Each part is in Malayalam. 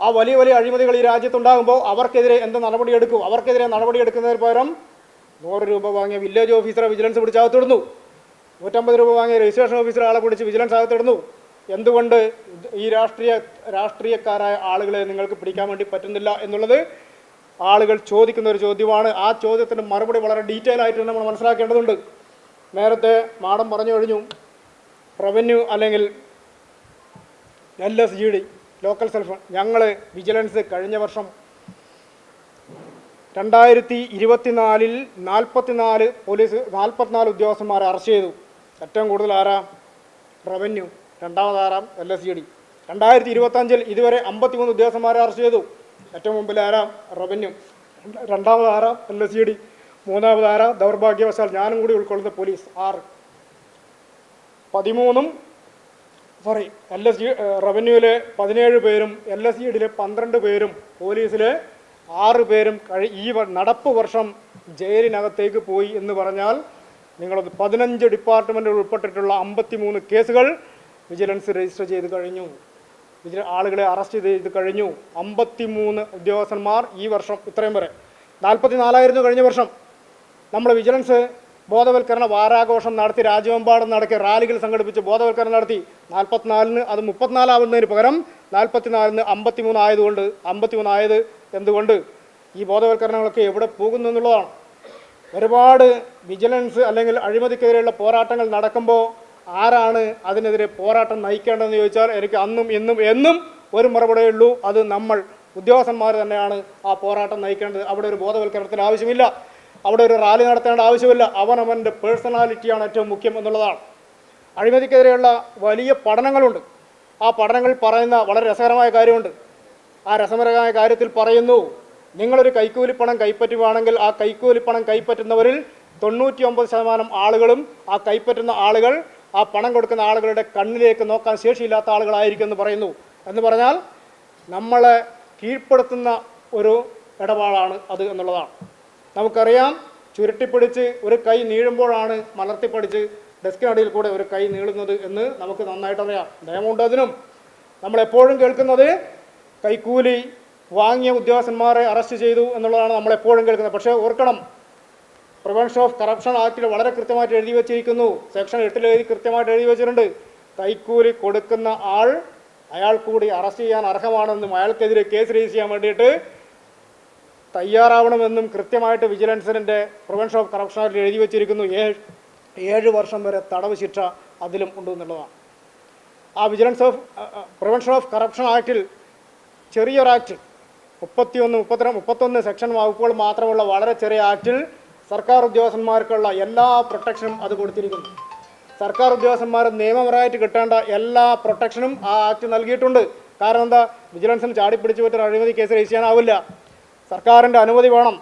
ആ വലിയ വലിയ അഴിമതികൾ ഈ രാജ്യത്തുണ്ടാകുമ്പോൾ അവർക്കെതിരെ എന്ത് നടപടിയെടുക്കും? അവർക്കെതിരെ നടപടിയെടുക്കുന്നതിന് പകരം നൂറ് രൂപ വാങ്ങിയ വില്ലേജ് ഓഫീസറെ വിജിലൻസ് പിടിച്ചകത്തിടുന്നു നൂറ്റമ്പത് രൂപ വാങ്ങിയ രജിസ്ട്രേഷൻ ഓഫീസറെ ആളെ പിടിച്ച് വിജിലൻസ് അകത്തിടുന്നു. എന്തുകൊണ്ട് ഈ രാഷ്ട്രീയ രാഷ്ട്രീയക്കാരായ ആളുകളെ നിങ്ങൾക്ക് പിടിക്കാൻ വേണ്ടി പറ്റുന്നില്ല എന്നുള്ളത് ആളുകൾ ചോദിക്കുന്ന ഒരു ചോദ്യമാണ്. ആ ചോദ്യത്തിന് മറുപടി വളരെ ഡീറ്റെയിൽ ആയിട്ട് നമ്മൾ മനസ്സിലാക്കേണ്ടതുണ്ട്. നേരത്തെ മാഡം പറഞ്ഞു കഴിഞ്ഞു. റവന്യൂ അല്ലെങ്കിൽ L S G D local self ഞങ്ങൾ വിജിലൻസ് കഴിഞ്ഞ വർഷം രണ്ടായിരത്തി ഇരുപത്തിനാലിൽ നാൽപ്പത്തിനാല് പോലീസ് നാൽപ്പത്തിനാല് ഉദ്യോഗസ്ഥന്മാരെ അറസ്റ്റ് ചെയ്തു. ഏറ്റവും കൂടുതൽ ആരാ? റവന്യൂ രണ്ടാമതാറാം എൽ എസ് ജി ഡി രണ്ടായിരത്തി ഇരുപത്തഞ്ചിൽ ഇതുവരെ അമ്പത്തിമൂന്ന് ഉദ്യോഗസ്ഥന്മാരെ അറസ്റ്റ് ചെയ്തു. ഏറ്റവും മുമ്പിൽ ആരാം? റവന്യൂ രണ്ടാമതാറാം എൽ എസ് ജി ഡി മൂന്നാമതാറാം ദൗർഭാഗ്യവശാൽ ഞാനും കൂടി ഉൾക്കൊള്ളുന്ന പോലീസ് ആറ്. പതിമൂന്നും സോറി എൽ എസ് ജി റവന്യൂവിലെ പതിനേഴ് പേരും എൽ എസ് ജി ഡിയിലെ പന്ത്രണ്ട് പേരും പോലീസിലെ ആറ് പേരും കഴി ഈ നടപ്പ് വർഷം ജയിലിനകത്തേക്ക് പോയി എന്ന് പറഞ്ഞാൽ നിങ്ങളത് പതിനഞ്ച് ഡിപ്പാർട്ട്മെന്റുകൾ ഉൾപ്പെട്ടിട്ടുള്ള അമ്പത്തിമൂന്ന് കേസുകൾ വിജിലൻസ് രജിസ്റ്റർ ചെയ്ത് കഴിഞ്ഞു. വിജില ആളുകളെ അറസ്റ്റ് ചെയ്ത് കഴിഞ്ഞു. അമ്പത്തിമൂന്ന് ഉദ്യോഗസ്ഥന്മാർ ഈ വർഷം ഇത്രയും വരെ നാൽപ്പത്തി നാലായിരുന്നു കഴിഞ്ഞ വർഷം. നമ്മൾ വിജിലൻസ് ബോധവൽക്കരണ വാരാഘോഷം നടത്തി രാജ്യമെമ്പാടും നടക്കിയ റാലികൾ സംഘടിപ്പിച്ച് ബോധവൽക്കരണം നടത്തി. നാൽപ്പത്തിനാലിന് അത് മുപ്പത്തിനാലാവുന്നതിന് പകരം നാൽപ്പത്തിനാലിന് അമ്പത്തിമൂന്ന് ആയതുകൊണ്ട് അമ്പത്തിമൂന്ന് ആയത് എന്തുകൊണ്ട് ഈ ബോധവൽക്കരണങ്ങളൊക്കെ എവിടെ പോകുന്നു എന്നുള്ളതാണ്. ഒരുപാട് വിജിലൻസ് അല്ലെങ്കിൽ അഴിമതിക്കെതിരെയുള്ള പോരാട്ടങ്ങൾ നടക്കുമ്പോൾ ആരാണ് അതിനെതിരെ പോരാട്ടം നയിക്കേണ്ടതെന്ന് ചോദിച്ചാൽ എനിക്ക് അന്നും ഇന്നും എന്നും ഒരു മറുപടിയേ ഉള്ളൂ അത് നമ്മൾ. ഉദ്യോഗസ്ഥന്മാർ തന്നെയാണ് ആ പോരാട്ടം നയിക്കേണ്ടത്. അവിടെ ഒരു ബോധവൽക്കരണത്തിന് ആവശ്യമില്ല. അവിടെ ഒരു റാലി നടത്തേണ്ട ആവശ്യമില്ല. അവനവന്റെ പേഴ്സണാലിറ്റിയാണ് ഏറ്റവും മുഖ്യം എന്നുള്ളതാണ്. അഴിമതിക്കെതിരെയുള്ള വലിയ പഠനങ്ങളുണ്ട്. ആ പഠനങ്ങളിൽ പറയുന്ന വളരെ രസകരമായ കാര്യമുണ്ട്. ആ രസകരമായ കാര്യത്തിൽ പറയുന്നു നിങ്ങളൊരു കൈക്കൂലിപ്പണം കൈപ്പറ്റുകയാണെങ്കിൽ ആ കൈക്കൂലിപ്പണം കൈപ്പറ്റുന്നവരിൽ തൊണ്ണൂറ്റി ഒമ്പത് ശതമാനം ആളുകളും ആ കൈപ്പറ്റുന്ന ആളുകൾ ആ പണം കൊടുക്കുന്ന ആളുകളുടെ കണ്ണിലേക്ക് നോക്കാൻ ശേഷിയില്ലാത്ത ആളുകളായിരിക്കും എന്ന് പറയുന്നു. എന്ന് പറഞ്ഞാൽ നമ്മളെ കീഴ്പ്പെടുത്തുന്ന ഒരു ഇടപാടാണ് അത് എന്നുള്ളതാണ്. നമുക്കറിയാം ചുരുട്ടിപ്പിടിച്ച് ഒരു കൈ നീഴുമ്പോഴാണ് മലർത്തിപ്പടിച്ച് ഡെസ്കിനടിയിൽ കൂടെ ഒരു കൈ നീളുന്നത് എന്ന് നമുക്ക് നന്നായിട്ടറിയാം നിയമമുണ്ട് അതിനും. നമ്മൾ എപ്പോഴും കേൾക്കുന്നത് കൈക്കൂലി വാങ്ങിയ ഉദ്യോഗസ്ഥന്മാരെ അറസ്റ്റ് ചെയ്തു എന്നുള്ളതാണ് നമ്മൾ എപ്പോഴും കേൾക്കുന്നത്. പക്ഷേ ഓർക്കണം പ്രിവെൻഷൻ ഓഫ് കറപ്ഷൻ ആക്ടിൽ വളരെ കൃത്യമായിട്ട് എഴുതി വെച്ചിരിക്കുന്നു. സെക്ഷൻ എട്ടിൽ എഴുതി കൃത്യമായിട്ട് എഴുതി വെച്ചിട്ടുണ്ട്. കൈക്കൂലി കൊടുക്കുന്ന ആൾ അയാൾ കൂടി അറസ്റ്റ് ചെയ്യാൻ അർഹമാണെന്നും അയാൾക്കെതിരെ കേസ് രജിസ്റ്റർ ചെയ്യാൻ വേണ്ടിയിട്ട് തയ്യാറാവണമെന്നും കൃത്യമായിട്ട് വിജിലൻസിന്റെ പ്രിവെൻഷൻ ഓഫ് കറപ്ഷൻ എഴുതി വെച്ചിരിക്കുന്നു. ഏഴ് ഏഴ് വർഷം വരെ തടവ് ശിക്ഷ അതിലും ഉണ്ടെന്നുള്ളതാണ് ആ vigilance of prevention of corruption ആക്റ്റിൽ ചെറിയൊരു ആക്ട് മുപ്പത്തിയൊന്ന് മുപ്പത്തിരണ്ട് മുപ്പത്തൊന്ന് സെക്ഷൻ വകുപ്പുകൾ മാത്രമുള്ള വളരെ ചെറിയ ആക്റ്റിൽ സർക്കാർ ഉദ്യോഗസ്ഥന്മാർക്കുള്ള എല്ലാ പ്രൊട്ടക്ഷനും അത് കൊടുത്തിരിക്കുന്നു. സർക്കാർ ഉദ്യോഗസ്ഥന്മാർ നിയമപരമായിട്ട് കിട്ടേണ്ട എല്ലാ പ്രൊട്ടക്ഷനും ആ ആക്ട് നൽകിയിട്ടുണ്ട്. കാരണം എന്താ? വിജിലൻസിന് ചാടിപ്പിടിച്ചു പറ്റുന്ന അഴിമതി കേസ് രജിസ്റ്റർ ചെയ്യാനാവില്ല. സർക്കാരിന്റെ അനുമതി വേണം.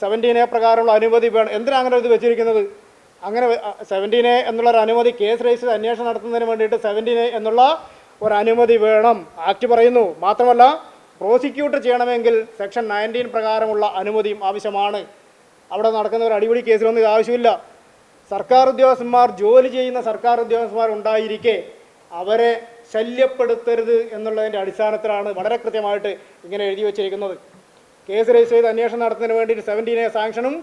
സെവന്റീൻ എ പ്രകാരമുള്ള അനുമതി വേണം. എന്തിനാണ് അങ്ങനെ ഇത് വെച്ചിരിക്കുന്നത്? അങ്ങനെ സെവന്റീൻ എ എന്നുള്ള ഒരു അനുമതി കേസ് രജിസ്റ്റർ അന്വേഷണം നടത്തുന്നതിന് വേണ്ടിയിട്ട് സെവന്റീൻ എ എന്നുള്ള ഒരു അനുമതി വേണം. ആക്ട് പറയുന്നു. മാത്രമല്ല പ്രോസിക്യൂട്ട് ചെയ്യണമെങ്കിൽ സെക്ഷൻ നയന്റീൻ പ്രകാരമുള്ള അനുമതിയും ആവശ്യമാണ്. അവിടെ നടക്കുന്ന ഒരു അടിപൊളി കേസിലൊന്നും ഇത് ആവശ്യമില്ല. സർക്കാർ ഉദ്യോഗസ്ഥന്മാർ ജോലി ചെയ്യുന്ന സർക്കാർ ഉദ്യോഗസ്ഥന്മാർ ഉണ്ടായിരിക്കെ അവരെ ശല്യപ്പെടുത്തരുത് എന്നുള്ളതിന്റെ അടിസ്ഥാനത്തിലാണ് വളരെ കൃത്യമായിട്ട് ഇങ്ങനെ എഴുതി വച്ചിരിക്കുന്നത്. കേസ് രജിസ്റ്റർ ചെയ്ത് അന്വേഷണം നടത്തുന്നതിന് വേണ്ടിയിട്ട് സെവന്റീൻ എ സാങ്ഷനും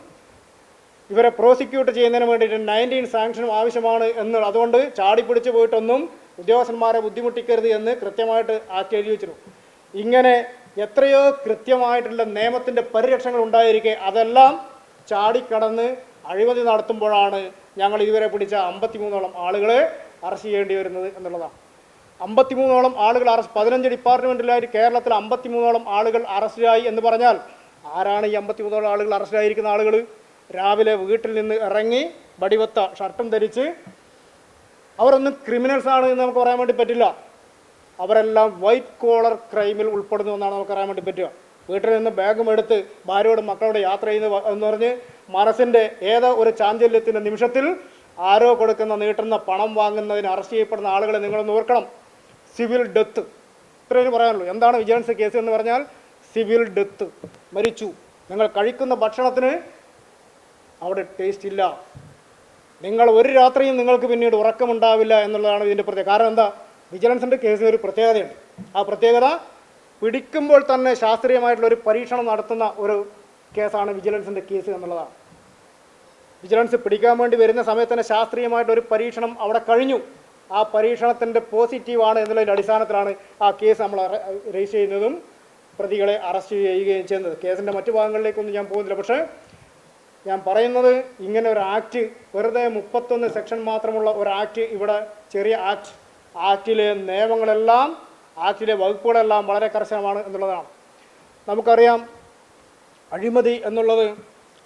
ഇവരെ പ്രോസിക്യൂട്ട് ചെയ്യുന്നതിന് വേണ്ടിയിട്ട് നയന്റീൻ സാങ്ഷനും ആവശ്യമാണ് എന്ന് അതുകൊണ്ട് ചാടിപ്പിടിച്ച് പോയിട്ടൊന്നും ഉദ്യോഗസ്ഥന്മാരെ ബുദ്ധിമുട്ടിക്കരുത് എന്ന് കൃത്യമായിട്ട് ആക്കി എഴുതി വെച്ചിരുന്നു. ഇങ്ങനെ എത്രയോ കൃത്യമായിട്ടുള്ള നിയമത്തിന്റെ പരിരക്ഷകൾ ഉണ്ടായിരിക്കെ അതെല്ലാം ചാടിക്കടന്ന് അഴിമതി നടത്തുമ്പോഴാണ് ഞങ്ങൾ ഇതുവരെ പിടിച്ച അമ്പത്തിമൂന്നോളം ആളുകളെ അറസ്റ്റ് ചെയ്യേണ്ടി വരുന്നത് എന്നുള്ളതാണ്. അമ്പത്തിമൂന്നോളം ആളുകൾ അറസ്റ്റ് പതിനഞ്ച് ഡിപ്പാർട്ട്മെന്റിലായിട്ട് കേരളത്തിൽ അമ്പത്തിമൂന്നോളം ആളുകൾ അറസ്റ്റിലായി എന്ന് പറഞ്ഞാൽ ആരാണ് ഈ അമ്പത്തിമൂന്നോളം ആളുകൾ അറസ്റ്റിലായിരിക്കുന്ന ആളുകൾ? രാവിലെ വീട്ടിൽ നിന്ന് ഇറങ്ങി വടിവത്ത ഷർട്ടും ധരിച്ച് അവരൊന്നും ക്രിമിനൽസ് ആണ് എന്ന് നമുക്ക് പറയാൻ വേണ്ടി പറ്റില്ല. അവരെല്ലാം വൈറ്റ് കോളർ ക്രൈമിൽ ഉൾപ്പെടുന്നു എന്നാണ് നമുക്ക് അറിയാൻ വേണ്ടി പറ്റുക. വീട്ടിൽ നിന്ന് ബാഗും എടുത്ത് ഭാര്യയോടും മക്കളോട് യാത്ര ചെയ്യുന്ന എന്ന് പറഞ്ഞ് മനസ്സിന്റെ ഏതോ ഒരു ചാഞ്ചല്യത്തിന്റെ നിമിഷത്തിൽ ആരോ കൊടുക്കുന്ന നീട്ടുന്ന പണം വാങ്ങുന്നതിന് അറസ്റ്റ് ചെയ്യപ്പെടുന്ന ആളുകളെ നിങ്ങളൊന്ന് ഓർക്കണം. Civil death. ഇത്രയും പറയാനുള്ളൂ. എന്താണ് വിജിലൻസ് കേസ് എന്ന് പറഞ്ഞാൽ സിവിൽ ഡെത്ത്. മരിച്ചു. നിങ്ങൾ കഴിക്കുന്ന ഭക്ഷണത്തിന് അവിടെ ടേസ്റ്റ് ഇല്ല. നിങ്ങൾ ഒരു രാത്രിയും നിങ്ങൾക്ക് പിന്നീട് ഉറക്കമുണ്ടാവില്ല എന്നുള്ളതാണ് ഇതിന്റെ പ്രത്യേകത. കാരണം എന്താ? വിജിലൻസിന്റെ കേസിന് ഒരു പ്രത്യേകതയുണ്ട്. ആ പ്രത്യേകത പിടിക്കുമ്പോൾ തന്നെ ശാസ്ത്രീയമായിട്ടുള്ള ഒരു പരീക്ഷണം നടത്തുന്ന ഒരു കേസാണ് വിജിലൻസിന്റെ കേസ് എന്നുള്ളതാണ്. വിജിലൻസ് പിടിക്കാൻ വേണ്ടി വരുന്ന സമയത്ത് തന്നെ ശാസ്ത്രീയമായിട്ടൊരു പരീക്ഷണം അവിടെ കഴിഞ്ഞു. ആ പരീക്ഷണത്തിന്റെ പോസിറ്റീവാണ് എന്നുള്ളതിന്റെ അടിസ്ഥാനത്തിലാണ് ആ കേസ് നമ്മൾ രജിസ്റ്റർ ചെയ്യുന്നതും പ്രതികളെ അറസ്റ്റ് ചെയ്യുകയും ചെയ്യുന്നത്. കേസിന്റെ മറ്റു ഭാഗങ്ങളിലേക്കൊന്നും ഞാൻ പോകുന്നില്ല. പക്ഷേ ഞാൻ പറയുന്നത് ഇങ്ങനെ ഒരു ആക്ട് വെറുതെ മുപ്പത്തൊന്ന് സെക്ഷൻ മാത്രമുള്ള ഒരു ആക്ട് ഇവിടെ ചെറിയ ആക്ട് ആക്ടിലെ നിയമങ്ങളെല്ലാം ആക്ടിലെ വകുപ്പുകളെല്ലാം വളരെ കർശനമാണ് എന്നുള്ളതാണ്. നമുക്കറിയാം അഴിമതി എന്നുള്ളത്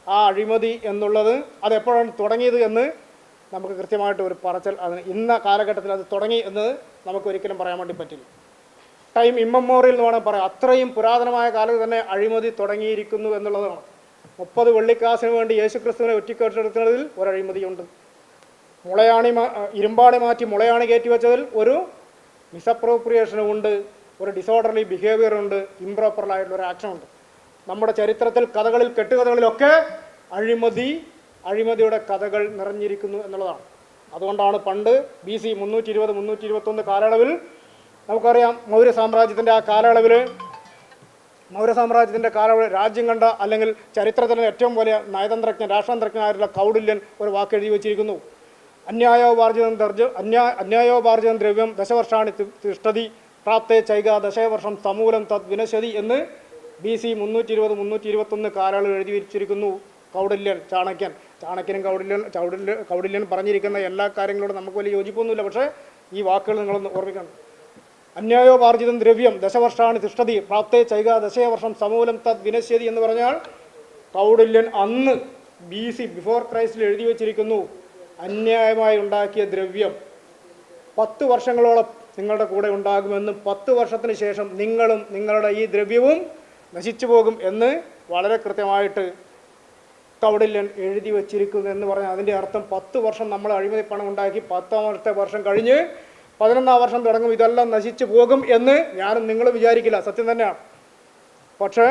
ആ അഴിമതി എന്നുള്ളത് അതെപ്പോഴാണ് തുടങ്ങിയത് എന്ന് നമുക്ക് കൃത്യമായിട്ട് ഒരു പറച്ചൽ അതിന് ഇന്ന കാലഘട്ടത്തിൽ അത് തുടങ്ങി എന്ന് നമുക്ക് ഒരിക്കലും പറയാൻ വേണ്ടി പറ്റില്ല. ടൈം ഇമ്മമോറിയൽ എന്ന് വേണമെങ്കിൽ പറയാം. അത്രയും പുരാതനമായ കാലത്ത് തന്നെ അഴിമതി തുടങ്ങിയിരിക്കുന്നു എന്നുള്ളതാണ്. മുപ്പത് വെള്ളിക്കാസിന് വേണ്ടി യേശുക്രിസ്തുവിനെ ഒരു അഴിമതിയുണ്ട് മുളയാണി ഇരുമ്പാണി മാറ്റി മുളയാണി കയറ്റി വെച്ചതിൽ ഒരു മിസപ്രോപ്രിയേഷനും ഉണ്ട് ഒരു ഡിസോർഡർലി ബിഹേവിയർ ഉണ്ട് ഇംപ്രോപ്പറായിട്ടുള്ള ഒരു ആക്ഷൻ ഉണ്ട്. നമ്മുടെ ചരിത്രത്തിൽ കഥകളിൽ കെട്ടുകഥകളിലൊക്കെ അഴിമതി അഴിമതിയുടെ കഥകൾ നിറഞ്ഞിരിക്കുന്നു എന്നുള്ളതാണ്. അതുകൊണ്ടാണ് പണ്ട് ബി സി മുന്നൂറ്റി ഇരുപത് മുന്നൂറ്റി ഇരുപത്തൊന്ന് കാലയളവിൽ നമുക്കറിയാം മൗര്യ സാമ്രാജ്യത്തിന്റെ ആ കാലയളവിൽ മൗര്യ സാമ്രാജ്യത്തിന്റെ കാലയളവിൽ രാജ്യം കണ്ട അല്ലെങ്കിൽ ചരിത്രത്തിലെ ഏറ്റവും വലിയ നയതന്ത്രജ്ഞൻ രാഷ്ട്രതന്ത്രജ്ഞനായിട്ടുള്ള കൗടില്യൻ ഒരു വാക്ക് എഴുതി വച്ചിരിക്കുന്നു. അന്യായോപാർജിതം ദർജ അന്യാ അന്യായോപാർജിതം ദ്രവ്യം ദശവർഷാണി തിഷ്ടതി പ്രാപ്തേ ചൈക ദശവർഷം സമൂലം തത് വിനശതി എന്ന് ബി സി മുന്നൂറ്റി ഇരുപത് മുന്നൂറ്റി ഇരുപത്തൊന്ന് കാലയളവിൽ എഴുതി വെച്ചിരിക്കുന്നു. കൗടില്യൻ ചാണക്യൻ. ചാണക്യനും കൗടില്യൻ ചൗടില്യ കൗടില്യൻ പറഞ്ഞിരിക്കുന്ന എല്ലാ കാര്യങ്ങളോടും നമുക്ക് വലിയ യോജിപ്പൊന്നുമില്ല. പക്ഷേ ഈ വാക്കുകൾ നിങ്ങളൊന്ന് ഓർമ്മിക്കണം. അന്യായോപാർജിതം ദ്രവ്യം ദശവർഷാണ് തിഷ്ഠതി പ്രാപ്തേ ചൈക ദശവർഷം സമൂലം തദ് വിനശ്യതി എന്ന് പറഞ്ഞാൽ കൗടില്യൻ അന്ന് ബി സി ബിഫോർ ക്രൈസ്റ്റിൽ എഴുതി വച്ചിരിക്കുന്നു അന്യായമായി ഉണ്ടാക്കിയ ദ്രവ്യം. പത്ത് വർഷങ്ങളോളം നിങ്ങളുടെ കൂടെ ഉണ്ടാകുമെന്നും പത്ത് വർഷത്തിന് ശേഷം നിങ്ങളും നിങ്ങളുടെ ഈ ദ്രവ്യവും നശിച്ചു പോകും എന്ന് വളരെ കൃത്യമായിട്ട് കൗടില്യൻ എഴുതി വച്ചിരിക്കുന്നു എന്ന് പറഞ്ഞാൽ അതിന്റെ അർത്ഥം പത്ത് വർഷം നമ്മൾ അഴിമതി പണം ഉണ്ടാക്കി പത്താമത്തെ വർഷം കഴിഞ്ഞ് പതിനൊന്നാം വർഷം തുടങ്ങും ഇതെല്ലാം നശിച്ചു പോകും എന്ന് ഞാനും നിങ്ങൾ വിചാരിക്കില്ല. സത്യം തന്നെയാണ് പക്ഷേ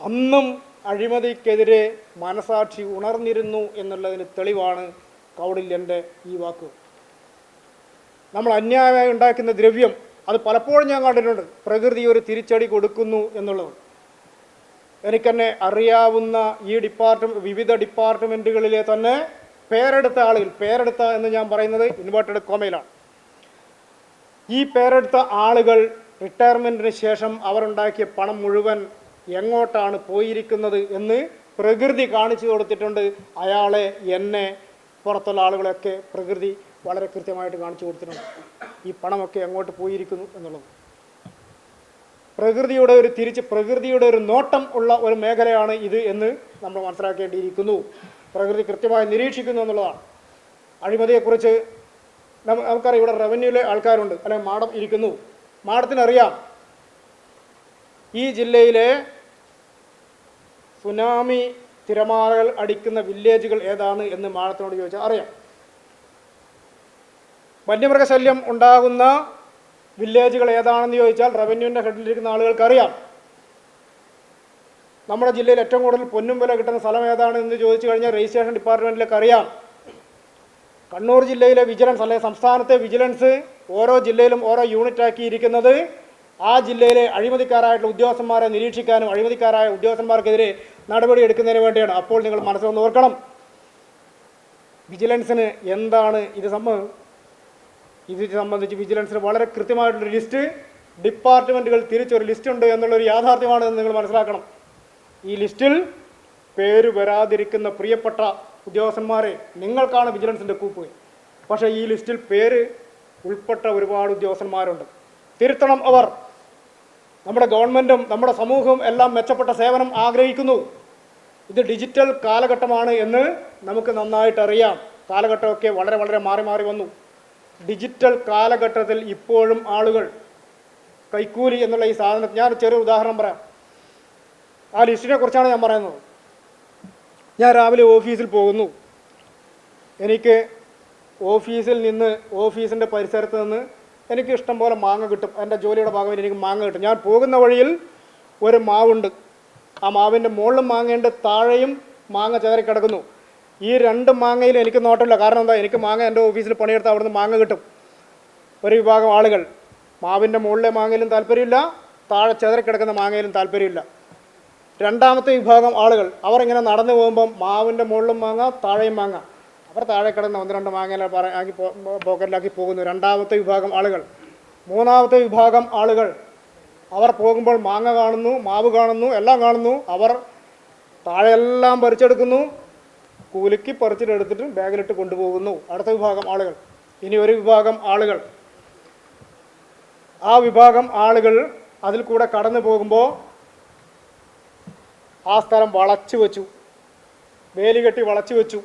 അന്നും അഴിമതിക്കെതിരെ മനസാക്ഷി ഉണർന്നിരുന്നു എന്നുള്ളതിന് തെളിവാണ് കൗടില്യന്റെ ഈ വാക്ക്. നമ്മൾ അന്യായമായി ഉണ്ടാക്കുന്ന ദ്രവ്യം അത് പലപ്പോഴും ഞാൻ കണ്ടിട്ടുണ്ട്. പ്രകൃതി ഒരു തിരിച്ചടി കൊടുക്കുന്നു എന്നുള്ളത്. എനിക്കെന്നെ അറിയാവുന്ന ഈ ഡിപ്പാർട്ട്മെന്റ് വിവിധ ഡിപ്പാർട്ട്മെന്റുകളിലെ തന്നെ പേരെടുത്ത ആളുകൾ പേരെടുത്ത എന്ന് ഞാൻ പറയുന്നത് ഇൻവേർട്ടഡ് കോമയിലാണ് ഈ പേരെടുത്ത ആളുകൾ റിട്ടയർമെന്റിന് ശേഷം അവരുണ്ടാക്കിയ പണം മുഴുവൻ എങ്ങോട്ടാണ് പോയിരിക്കുന്നത് എന്ന് പ്രകൃതി കാണിച്ചു കൊടുത്തിട്ടുണ്ട്. അയാളെ എന്നെ പുറത്തുള്ള ആളുകളെയൊക്കെ പ്രകൃതി വളരെ കൃത്യമായിട്ട് കാണിച്ചു കൊടുത്തിട്ടുണ്ട്. ഈ പണമൊക്കെ എങ്ങോട്ട് പോയിരിക്കുന്നു എന്നുള്ളത്. പ്രകൃതിയുടെ ഒരു തിരിച്ച് പ്രകൃതിയുടെ ഒരു നോട്ടം ഉള്ള ഒരു മേഖലയാണ് ഇത് എന്ന് നമ്മൾ മനസ്സിലാക്കേണ്ടിയിരിക്കുന്നു. പ്രകൃതി കൃത്യമായി നിരീക്ഷിക്കുന്നു എന്നുള്ളതാണ്. അഴിമതിയെക്കുറിച്ച് നമുക്കറിയാം ഇവിടെ റവന്യൂവിലെ ആൾക്കാരുണ്ട് അല്ലെങ്കിൽ മാഡം ഇരിക്കുന്നു. മാഡത്തിനറിയാം ഈ ജില്ലയിലെ സുനാമി തിരമാലകൾ അടിക്കുന്ന വില്ലേജുകൾ ഏതാണ് എന്ന് മാഡത്തിനോട് ചോദിച്ചാൽ അറിയാം. വന്യമൃഗശല്യം ഉണ്ടാകുന്ന വില്ലേജുകൾ ഏതാണെന്ന് ചോദിച്ചാൽ റവന്യൂവിന്റെ ഹെഡിലിരിക്കുന്ന ആളുകൾക്ക് അറിയാം നമ്മുടെ ജില്ലയിൽ ഏറ്റവും കൂടുതൽ പൊന്നും വില കിട്ടുന്ന സ്ഥലം ഏതാണ് എന്ന് ചോദിച്ചു കഴിഞ്ഞാൽ രജിസ്ട്രേഷൻ ഡിപ്പാർട്ട്മെന്റിലേക്ക് അറിയാം. കണ്ണൂർ ജില്ലയിലെ വിജിലൻസ് അല്ലെങ്കിൽ സംസ്ഥാനത്തെ വിജിലൻസ് ഓരോ ജില്ലയിലും ഓരോ യൂണിറ്റ് ആക്കിയിരിക്കുന്നത്. ആ ജില്ലയിലെ അഴിമതിക്കാരായിട്ടുള്ള ഉദ്യോഗസ്ഥന്മാരെ നിരീക്ഷിക്കാനും അഴിമതിക്കാരായ ഉദ്യോഗസ്ഥന്മാർക്കെതിരെ നടപടി എടുക്കുന്നതിന് വേണ്ടിയാണ് അപ്പോൾ നിങ്ങൾ മനസ്സിലൊന്ന് ഓർക്കണം. വിജിലൻസിന് എന്താണ് ഇത് സംബന്ധം ഇത് സംബന്ധിച്ച് വിജിലൻസിന് വളരെ കൃത്യമായിട്ടുള്ള ലിസ്റ്റ് ഡിപ്പാർട്ട്മെന്റുകൾ തിരിച്ചൊരു ലിസ്റ്റ് ഉണ്ട് എന്നുള്ളൊരു യാഥാർത്ഥ്യമാണെന്ന് നിങ്ങൾ മനസ്സിലാക്കണം. ഈ ലിസ്റ്റിൽ പേര് വരാതിരിക്കുന്ന പ്രിയപ്പെട്ട ഉദ്യോഗസ്ഥന്മാരെ നിങ്ങൾക്കാണ് വിജിലൻസിന്റെ കൂപ്പ്. പക്ഷേ ഈ ലിസ്റ്റിൽ പേര് ഉൾപ്പെട്ട ഒരുപാട് ഉദ്യോഗസ്ഥന്മാരുണ്ട്. തിരുത്തണം അവർ. നമ്മുടെ ഗവൺമെന്റും നമ്മുടെ സമൂഹവും എല്ലാം മെച്ചപ്പെട്ട സേവനം ആഗ്രഹിക്കുന്നു. ഇത് ഡിജിറ്റൽ കാലഘട്ടമാണ് എന്ന് നമുക്ക് നന്നായിട്ടറിയാം. കാലഘട്ടമൊക്കെ വളരെ വളരെ മാറി മാറി വന്നു. ഡിജിറ്റൽ കാലഘട്ടത്തിൽ ഇപ്പോഴും ആളുകൾ കൈക്കൂലി എന്നുള്ള ഈ സാധനം ഞാൻ ചെറിയ ഉദാഹരണം പറയാം. ആ ലിസ്റ്റിനെ കുറിച്ചാണ് ഞാൻ പറയുന്നത്. ഞാൻ രാവിലെ ഓഫീസിൽ പോകുന്നു. എനിക്ക് ഓഫീസിൽ നിന്ന് ഓഫീസിന്റെ പരിസരത്ത് നിന്ന് എനിക്ക് ഇഷ്ടം പോലെ മാങ്ങ കിട്ടും. എന്റെ ജോലിയുടെ ഭാഗമായിട്ട് എനിക്ക് മാങ്ങ കിട്ടും. ഞാൻ പോകുന്ന വഴിയിൽ ഒരു മാവുണ്ട്. ആ മാവിന്റെ മുകളിലും മാങ്ങയുണ്ട് താഴെയും മാങ്ങ ചേറി കിടക്കുന്നു. ഈ രണ്ട് മാങ്ങയിലും എനിക്ക് നോട്ടമില്ല. കാരണം എന്താ? എനിക്ക് മാങ്ങ എന്റെ ഓഫീസിൽ പണിയെടുത്ത് അവിടുന്ന് മാങ്ങ കിട്ടും. ഒരു വിഭാഗം ആളുകൾ. മാവിന്റെ മുകളിലെ മാങ്ങയിലും താല്പര്യമില്ല താഴെ ചെതറിക്കിടക്കുന്ന മാങ്ങയിലും താല്പര്യമില്ല. രണ്ടാമത്തെ വിഭാഗം ആളുകൾ. അവർ ഇങ്ങനെ നടന്നു പോകുമ്പം മാവിന്റെ മുകളിലും മാങ്ങ താഴെയും മാങ്ങ. അവർ താഴെ കിടന്ന് ഒന്ന് രണ്ട് മാങ്ങയിൽ പറ ആക്കി പോക്കറ്റിലാക്കി പോകുന്നു. രണ്ടാമത്തെ വിഭാഗം ആളുകൾ. മൂന്നാമത്തെ വിഭാഗം ആളുകൾ. അവർ പോകുമ്പോൾ മാങ്ങ കാണുന്നു മാവ് കാണുന്നു എല്ലാം കാണുന്നു. അവർ താഴെയെല്ലാം പറിച്ചെടുക്കുന്നു. കൂലിക്ക് പറിച്ചിട്ടെടുത്തിട്ട് ബാഗിലിട്ട് കൊണ്ടുപോകുന്നു. അടുത്ത വിഭാഗം ആളുകൾ. ഇനി ഒരു വിഭാഗം ആളുകൾ. ആ വിഭാഗം ആളുകൾ അതിൽ കൂടെ കടന്നു പോകുമ്പോൾ ആ സ്ഥലം വളച്ചു വെച്ചു. വേലി കെട്ടി വളച്ചു വെച്ചു.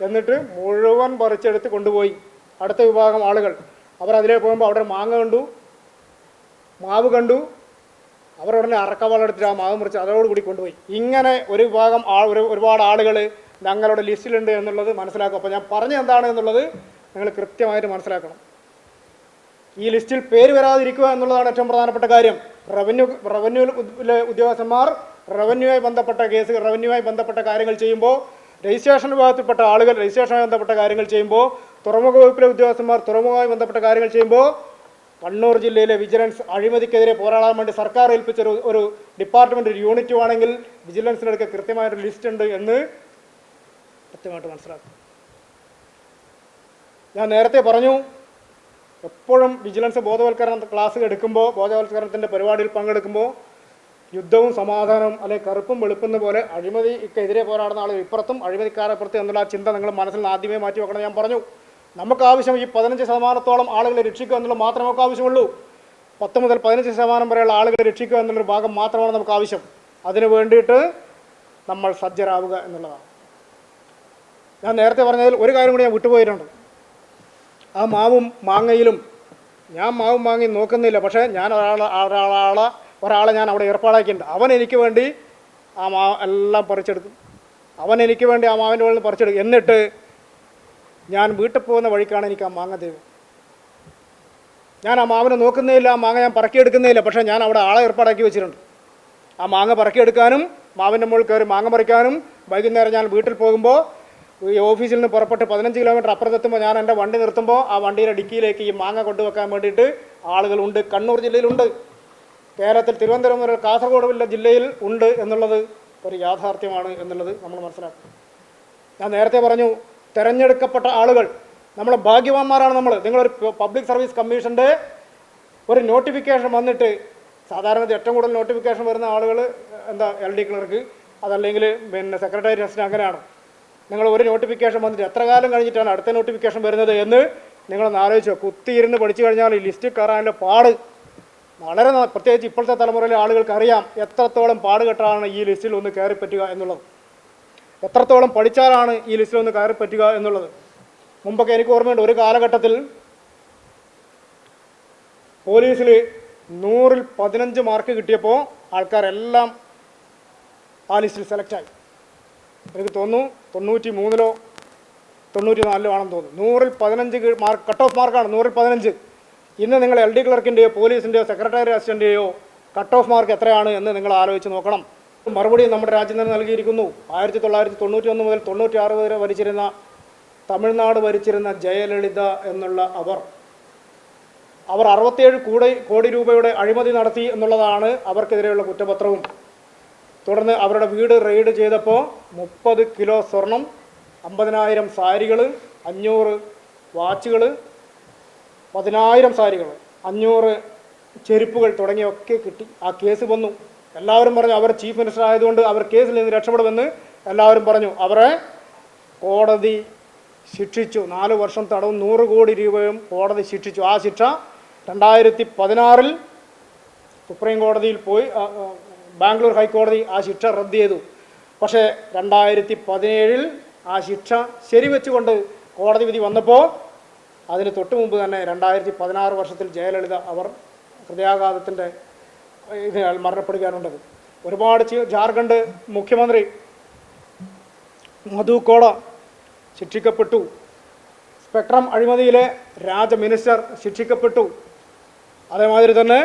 എന്നിട്ട് മുഴുവൻ പറിച്ചെടുത്ത് കൊണ്ടുപോയി. അടുത്ത വിഭാഗം ആളുകൾ. അവർ അതിലേ പോകുമ്പോൾ അവിടെ മാങ്ങ കണ്ടു. മാവ് കണ്ടു. അവർ ഉടനെ അറക്കവാളെടുത്തിട്ട് ആ മാവ് മുറിച്ച് അതോടുകൂടി കൊണ്ടുപോയി. ഇങ്ങനെ ഒരു വിഭാഗം ആ ഒരു ഒരുപാട് ആളുകൾ ഞങ്ങളുടെ ലിസ്റ്റിലുണ്ട് എന്നുള്ളത് മനസ്സിലാക്കും. അപ്പോൾ ഞാൻ പറഞ്ഞത് എന്താണ് എന്നുള്ളത് നിങ്ങൾ കൃത്യമായിട്ട് മനസ്സിലാക്കണം. ഈ ലിസ്റ്റിൽ പേര് വരാതിരിക്കുക എന്നുള്ളതാണ് ഏറ്റവും പ്രധാനപ്പെട്ട കാര്യം. റവന്യൂ റവന്യൂ ഉദ്യോഗസ്ഥന്മാർ റവന്യൂവുമായി ബന്ധപ്പെട്ട കേസ് റവന്യൂവുമായി ബന്ധപ്പെട്ട കാര്യങ്ങൾ ചെയ്യുമ്പോൾ രജിസ്ട്രേഷൻ വിഭാഗത്തിൽപ്പെട്ട ആളുകൾ രജിസ്ട്രേഷനുമായി ബന്ധപ്പെട്ട കാര്യങ്ങൾ ചെയ്യുമ്പോൾ തുറമുഖ വകുപ്പിലെ ഉദ്യോഗസ്ഥന്മാർ തുറമുഖവുമായി ബന്ധപ്പെട്ട കാര്യങ്ങൾ ചെയ്യുമ്പോൾ കണ്ണൂർ ജില്ലയിലെ വിജിലൻസ് അഴിമതിക്കെതിരെ പോരാടാൻ വേണ്ടി സർക്കാർ ഏൽപ്പിച്ച ഒരു ഒരു ഡിപ്പാർട്ട്മെന്റ് ഒരു യൂണിറ്റ് ആണെങ്കിൽ വിജിലൻസിനടുക്ക് കൃത്യമായൊരു ലിസ്റ്റ് ഉണ്ട് എന്ന് കൃത്യമായിട്ട് മനസ്സിലാക്കും. ഞാൻ നേരത്തെ പറഞ്ഞു എപ്പോഴും വിജിലൻസ് ബോധവൽക്കരണ ക്ലാസ് എടുക്കുമ്പോൾ ബോധവൽക്കരണത്തിന്റെ പരിപാടിയിൽ പങ്കെടുക്കുമ്പോൾ യുദ്ധവും സമാധാനവും അല്ലെ കറുപ്പും വെളുപ്പെന്ന പോലെ അഴിമതിക്കെതിരെ പോരാടുന്ന ആളുകൾ ഇപ്പുറത്തും അഴിമതിക്കാരപ്പുറത്തും എന്നുള്ള ചിന്ത നിങ്ങൾ മനസ്സിൽ നിന്ന് ആദ്യമേ മാറ്റി വെക്കണം ഞാൻ പറഞ്ഞു. നമുക്ക് ആവശ്യം ഈ പതിനഞ്ച് ശതമാനത്തോളം ആളുകളെ രക്ഷിക്കുക എന്നുള്ളത് മാത്രമേ നമുക്ക് ആവശ്യമുള്ളൂ. പത്ത് മുതൽ പതിനഞ്ച് ശതമാനം വരെയുള്ള ആളുകളെ രക്ഷിക്കുക എന്നുള്ളൊരു ഭാഗം മാത്രമാണ് നമുക്ക് ആവശ്യം. അതിനു വേണ്ടിയിട്ട് നമ്മൾ സജ്ജരാവുക എന്നുള്ളതാണ്. ഞാൻ നേരത്തെ പറഞ്ഞതിൽ ഒരു കാര്യം കൂടി ഞാൻ വിട്ടുപോയിട്ടുണ്ട്. ആ മാവും മാങ്ങയിലും ഞാൻ മാവും മാങ്ങയും നോക്കുന്നില്ല പക്ഷേ ഞാൻ ഒരാൾ ഒരാളെ ഒരാളെ ഞാൻ അവിടെ ഏർപ്പാടാക്കിയിട്ടുണ്ട്. അവൻ എനിക്ക് വേണ്ടി ആ മാ എല്ലാം പറിച്ചെടുക്കും അവൻ എനിക്ക് വേണ്ടി ആ മാവിന്റെ വെള്ളം പറിച്ചെടുക്കും എന്നിട്ട് ഞാൻ വീട്ടിൽ പോകുന്ന വഴിക്കാണ് എനിക്ക് ആ മാങ്ങ തരും ഞാൻ ആ മാവിനെ നോക്കുന്നേയില്ല ആ മാങ്ങ ഞാൻ പറക്കിയെടുക്കുന്നേയില്ല പക്ഷേ ഞാൻ അവിടെ ആളെ ഏർപ്പാടാക്കി വെച്ചിട്ടുണ്ട്. ആ മാങ്ങ പറക്കിയെടുക്കാനും മാവിന്റെ മുകളിൽ കയറി മാങ്ങ പറിക്കാനും വൈകുന്നേരം ഞാൻ വീട്ടിൽ പോകുമ്പോൾ ഈ ഓഫീസിൽ നിന്ന് പുറപ്പെട്ട് പതിനഞ്ച് കിലോമീറ്റർ അപ്പുറത്തെത്തുമ്പോൾ ഞാൻ എന്റെ വണ്ടി നിർത്തുമ്പോൾ ആ വണ്ടിയുടെ ഡിക്കിയിലേക്ക് ഈ മാങ്ങ കൊണ്ടുവെക്കാൻ വേണ്ടിയിട്ട് ആളുകളുണ്ട്. കണ്ണൂർ ജില്ലയിലുണ്ട്. കേരളത്തിൽ തിരുവനന്തപുരം മുതൽ കാസർഗോഡ് ജില്ലയിൽ ഉണ്ട് എന്നുള്ളത് ഒരു യാഥാർത്ഥ്യമാണ് എന്നുള്ളത് നമ്മൾ മനസ്സിലാക്കും ഞാൻ നേരത്തെ പറഞ്ഞു തിരഞ്ഞെടുക്കപ്പെട്ട ആളുകൾ നമ്മൾ ഭാഗ്യവാന്മാരാണ് നമ്മൾ. നിങ്ങളൊരു പബ്ലിക് സർവീസ് കമ്മീഷന്റെ ഒരു നോട്ടിഫിക്കേഷൻ വന്നിട്ട് സാധാരണ ഏറ്റവും കൂടുതൽ നോട്ടിഫിക്കേഷൻ വരുന്ന ആളുകൾ എന്താ എൽ ഡി ക്ലർക്ക് അതല്ലെങ്കിൽ പിന്നെ സെക്രട്ടറി അസിസ്റ്റന്റ് അങ്ങനെയാണ്. നിങ്ങൾ ഒരു നോട്ടിഫിക്കേഷൻ വന്നിട്ട് എത്ര കാലം കഴിഞ്ഞിട്ടാണ് അടുത്ത നോട്ടിഫിക്കേഷൻ വരുന്നത് എന്ന് നിങ്ങളൊന്ന് ആലോചിച്ചോ കുത്തിയിരുന്ന് പഠിച്ചു കഴിഞ്ഞാൽ ഈ ലിസ്റ്റ് കയറാനുള്ള പാട് വളരെ പ്രത്യേകിച്ച് ഇപ്പോഴത്തെ തലമുറയിലെ ആളുകൾക്ക് അറിയാം എത്രത്തോളം പാടുകെട്ടാണ് ഈ ലിസ്റ്റിൽ ഒന്ന് കയറി പറ്റുക എന്നുള്ളത്. എത്രത്തോളം പഠിച്ചാലാണ് ഈ ലിസ്റ്റിൽ ഒന്ന് കയറി പറ്റുക എന്നുള്ളത്. മുമ്പൊക്കെ എനിക്ക് ഓർമ്മയുണ്ട് ഒരു കാലഘട്ടത്തിൽ പോലീസിൽ നൂറിൽ പതിനഞ്ച് മാർക്ക് കിട്ടിയപ്പോൾ ആൾക്കാരെല്ലാം ആ ലിസ്റ്റിൽ സെലക്റ്റായി എനിക്ക് തോന്നുന്നു തൊണ്ണൂറ്റി മൂന്നിലോ തൊണ്ണൂറ്റി നാലിലോ ആണെന്ന് തോന്നുന്നു. നൂറിൽ പതിനഞ്ച് മാർക്ക് കട്ട് ഓഫ് മാർക്കാണ് നൂറിൽ പതിനഞ്ച്. ഇന്ന് നിങ്ങൾ എൽ ഡി ക്ലർക്കിന്റെയോ പോലീസിന്റെയോ സെക്രട്ടറി അസിസ്റ്റന്റെയോ കട്ട് ഓഫ് മാർക്ക് എത്രയാണ് എന്ന് നിങ്ങൾ ആലോചിച്ച് നോക്കണം. മറുപടി നമ്മുടെ രാജ്യം തന്നെ നൽകിയിരിക്കുന്നു. ആയിരത്തി തൊള്ളായിരത്തി തൊണ്ണൂറ്റി ഒന്ന് മുതൽ തൊണ്ണൂറ്റി ആറ് വരെ ഭരിച്ചിരുന്ന തമിഴ്നാട് ഭരിച്ചിരുന്ന ജയലളിത എന്നുള്ള അവർ. അവർ അറുപത്തേഴ് കോടി കോടി രൂപയുടെ അഴിമതി നടത്തി എന്നുള്ളതാണ് അവർക്കെതിരെയുള്ള കുറ്റപത്രവും. തുടർന്ന് അവരുടെ വീട് റെയ്ഡ് ചെയ്തപ്പോൾ മുപ്പത് കിലോ സ്വർണം അമ്പതിനായിരം സാരികൾ അഞ്ഞൂറ് വാച്ചുകൾ പതിനായിരം സാരികൾ അഞ്ഞൂറ് ചെരുപ്പുകൾ തുടങ്ങിയൊക്കെ കിട്ടി. ആ കേസ് വന്നു. എല്ലാവരും പറഞ്ഞു അവർ ചീഫ് മിനിസ്റ്റർ ആയതുകൊണ്ട് അവർ കേസിൽ നിന്ന് രക്ഷപ്പെടുമെന്ന് എല്ലാവരും പറഞ്ഞു. അവരെ കോടതി ശിക്ഷിച്ചു. നാല് വർഷം തടവും നൂറ് കോടി രൂപയും കോടതി ശിക്ഷിച്ചു. ആ ശിക്ഷ രണ്ടായിരത്തി പതിനാറിൽ സുപ്രീം കോടതിയിൽ പോയി ബാംഗ്ലൂർ ഹൈക്കോടതി ആ ശിക്ഷ റദ്ദ് ചെയ്തു. പക്ഷേ രണ്ടായിരത്തി പതിനേഴിൽ ആ ശിക്ഷ ശരിവെച്ചുകൊണ്ട് കോടതി വിധി വന്നപ്പോൾ അതിന് തൊട്ട് മുമ്പ് തന്നെ രണ്ടായിരത്തി പതിനാറ് വർഷത്തിൽ ജയലളിത അവർ ഹൃദയാഘാതത്തിന്റെ ഇതിനാൽ മരണപ്പെടുകയാണുണ്ടത് ഒരുപാട് ജാർഖണ്ഡ് മുഖ്യമന്ത്രി മധു കോട ശിക്ഷിക്കപ്പെട്ടു. സ്പെക്ട്രം അഴിമതിയിലെ രാജ മിനിസ്റ്റർ ശിക്ഷിക്കപ്പെട്ടു. അതേമാതിരി തന്നെ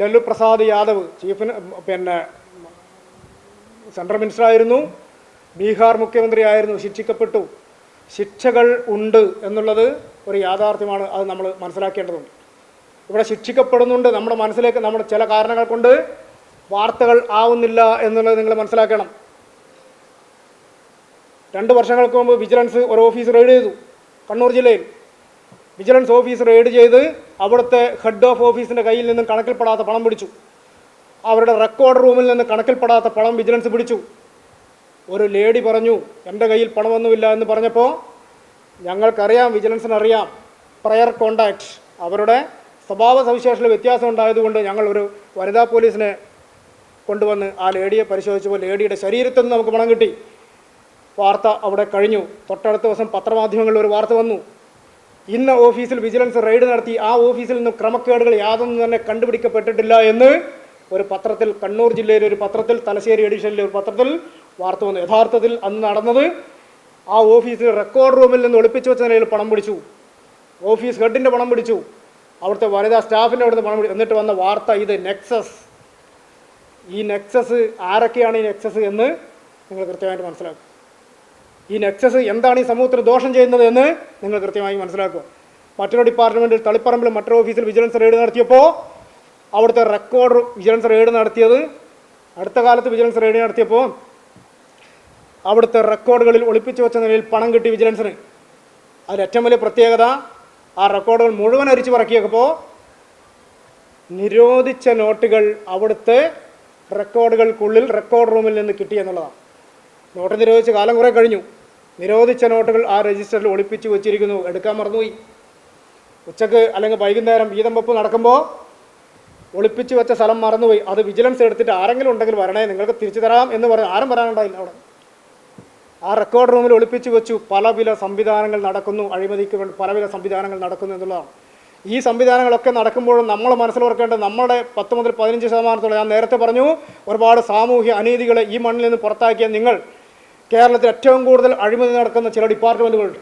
ലല്ലു പ്രസാദ് യാദവ് ചീഫ് പിന്നെ സെൻട്രൽ മിനിസ്റ്റർ ആയിരുന്നു ബീഹാർ മുഖ്യമന്ത്രിയായിരുന്നു ശിക്ഷിക്കപ്പെട്ടു. ശിക്ഷകൾ ഉണ്ട് എന്നുള്ളത് ഒരു യാഥാർത്ഥ്യമാണ് അത് നമ്മൾ മനസ്സിലാക്കേണ്ടതുണ്ട്. ഇവിടെ ശിക്ഷിക്കപ്പെടുന്നുണ്ട് നമ്മുടെ മനസ്സിലേക്ക് നമ്മുടെ ചില കാരണങ്ങൾ കൊണ്ട് വാർത്തകൾ ആവുന്നില്ല എന്നുള്ളത് നിങ്ങൾ മനസ്സിലാക്കണം. രണ്ട് വർഷങ്ങൾക്ക് മുമ്പ് വിജിലൻസ് ഒരു ഓഫീസ് റെയ്ഡ് ചെയ്തു കണ്ണൂർ ജില്ലയിൽ. വിജിലൻസ് ഓഫീസ് റെയ്ഡ് ചെയ്ത് അവിടുത്തെ ഹെഡ് ഓഫ് ഓഫീസിന്റെ കയ്യിൽ നിന്നും കണക്കിൽപ്പെടാത്ത പണം പിടിച്ചു. അവരുടെ റെക്കോർഡ് റൂമിൽ നിന്ന് കണക്കിൽപ്പെടാത്ത പണം വിജിലൻസ് പിടിച്ചു. ഒരു ലേഡി പറഞ്ഞു എന്റെ കയ്യിൽ പണമൊന്നുമില്ല എന്ന് പറഞ്ഞപ്പോൾ ഞങ്ങൾക്കറിയാം വിജിലൻസിനറിയാം. പ്രയർ കോണ്ടാക്ട് അവരുടെ സ്വഭാവ സവിശേഷതയിൽ വ്യത്യാസം ഉണ്ടായതുകൊണ്ട് ഞങ്ങൾ ഒരു വനിതാ പോലീസിനെ കൊണ്ടുവന്ന് ആ ലേഡിയെ പരിശോധിച്ചപ്പോൾ ലേഡിയുടെ ശരീരത്തിൽ നിന്ന് നമുക്ക് പണം കിട്ടി. വാർത്ത അവിടെ കഴിഞ്ഞു. തൊട്ടടുത്ത ദിവസം പത്രമാധ്യമങ്ങളിൽ ഒരു വാർത്ത വന്നു. ഇന്ന് ഓഫീസിൽ വിജിലൻസ് റെയ്ഡ് നടത്തി ആ ഓഫീസിൽ നിന്നും ക്രമക്കേടുകൾ യാതൊന്നും തന്നെ കണ്ടുപിടിക്കപ്പെട്ടിട്ടില്ല എന്ന് ഒരു പത്രത്തിൽ കണ്ണൂർ ജില്ലയിലെ ഒരു പത്രത്തിൽ തലശ്ശേരി എഡിഷനിലെ ഒരു പത്രത്തിൽ വാർത്ത വന്നു. യഥാർത്ഥത്തിൽ അന്ന് നടന്നത് ആ ഓഫീസിൽ റെക്കോർഡ് റൂമിൽ നിന്ന് ഒളിപ്പിച്ചു വെച്ച നിലയിൽ പണം പിടിച്ചു. ഓഫീസ് ഹെഡിന്റെ പണം പിടിച്ചു. അവിടുത്തെ വനിതാ സ്റ്റാഫിന്റെ അവിടുന്ന് പണം പിടിച്ചു എന്നിട്ട് വന്ന വാർത്ത ഇത് നെക്സസ് ഈ നെക്സസ് ആരൊക്കെയാണ് ഈ നെക്സസ് എന്ന് നിങ്ങൾ കൃത്യമായിട്ട് മനസ്സിലാക്കുക. ഈ നെക്സസ് എന്താണ് ഈ സമൂഹത്തിന് ദോഷം ചെയ്യുന്നത് എന്ന് നിങ്ങൾ കൃത്യമായി മനസ്സിലാക്കുക. മറ്റൊരു ഡിപ്പാർട്ട്മെന്റിൽ തളിപ്പറമ്പിൽ മറ്റൊരു ഓഫീസിൽ വിജിലൻസ് റെയ്ഡ് നടത്തിയപ്പോൾ അവിടുത്തെ റെക്കോർഡ് വിജിലൻസ് റെയ്ഡ് നടത്തിയത്. അടുത്ത കാലത്ത് വിജിലൻസ് റെയ്ഡ് നടത്തിയപ്പോൾ അവിടുത്തെ റെക്കോർഡുകളിൽ ഒളിപ്പിച്ചു വെച്ച നിലയിൽ പണം കിട്ടി വിജിലൻസിന് അതിൽ ഏറ്റവും വലിയ പ്രത്യേകത ആ റെക്കോർഡുകൾ മുഴുവൻ അരിച്ചു പറക്കിയപ്പോൾ നിരോധിച്ച നോട്ടുകൾ അവിടുത്തെ റെക്കോർഡുകൾക്കുള്ളിൽ റെക്കോർഡ് റൂമിൽ നിന്ന് കിട്ടി എന്നുള്ളതാണ്. നോട്ട് നിരോധിച്ച കാലം കുറേ കഴിഞ്ഞു. നിരോധിച്ച നോട്ടുകൾ ആ രജിസ്റ്ററിൽ ഒളിപ്പിച്ച് വെച്ചിരിക്കുന്നു. എടുക്കാൻ മറന്നുപോയി. ഉച്ചയ്ക്ക് അല്ലെങ്കിൽ വൈകുന്നേരം വീതം വെപ്പ് നടക്കുമ്പോൾ ഒളിപ്പിച്ച് വെച്ച സ്ഥലം മറന്നുപോയി. അത് വിജിലൻസ് എടുത്തിട്ട് ആരെങ്കിലും ഉണ്ടെങ്കിൽ വരണേ. നിങ്ങൾക്ക് തിരിച്ചു തരാം എന്ന് പറഞ്ഞു ആരും പറയാനുണ്ടായില്ല അവിടെ. ആ റെക്കോർഡ് റൂമിൽ ഒളിപ്പിച്ച് വെച്ചു. പലവിധ സംവിധാനങ്ങൾ നടക്കുന്നു. അഴിമതിക്ക് വേണ്ടി പലവിധ സംവിധാനങ്ങൾ നടക്കുന്നു എന്നുള്ളതാണ്. ഈ സംവിധാനങ്ങളൊക്കെ നടക്കുമ്പോഴും നമ്മൾ മനസ്സിലോർക്കേണ്ടത് നമ്മുടെ പത്ത് മുതൽ പതിനഞ്ച് ശതമാനത്തോളം ഞാൻ നേരത്തെ പറഞ്ഞു. ഒരുപാട് സാമൂഹ്യ അനീതികളെ ഈ മണ്ണിൽ നിന്ന് പുറത്താക്കിയ നിങ്ങൾ കേരളത്തിൽ ഏറ്റവും കൂടുതൽ അഴിമതി നടക്കുന്ന ചില ഡിപ്പാർട്ട്മെന്റുകളുണ്ട്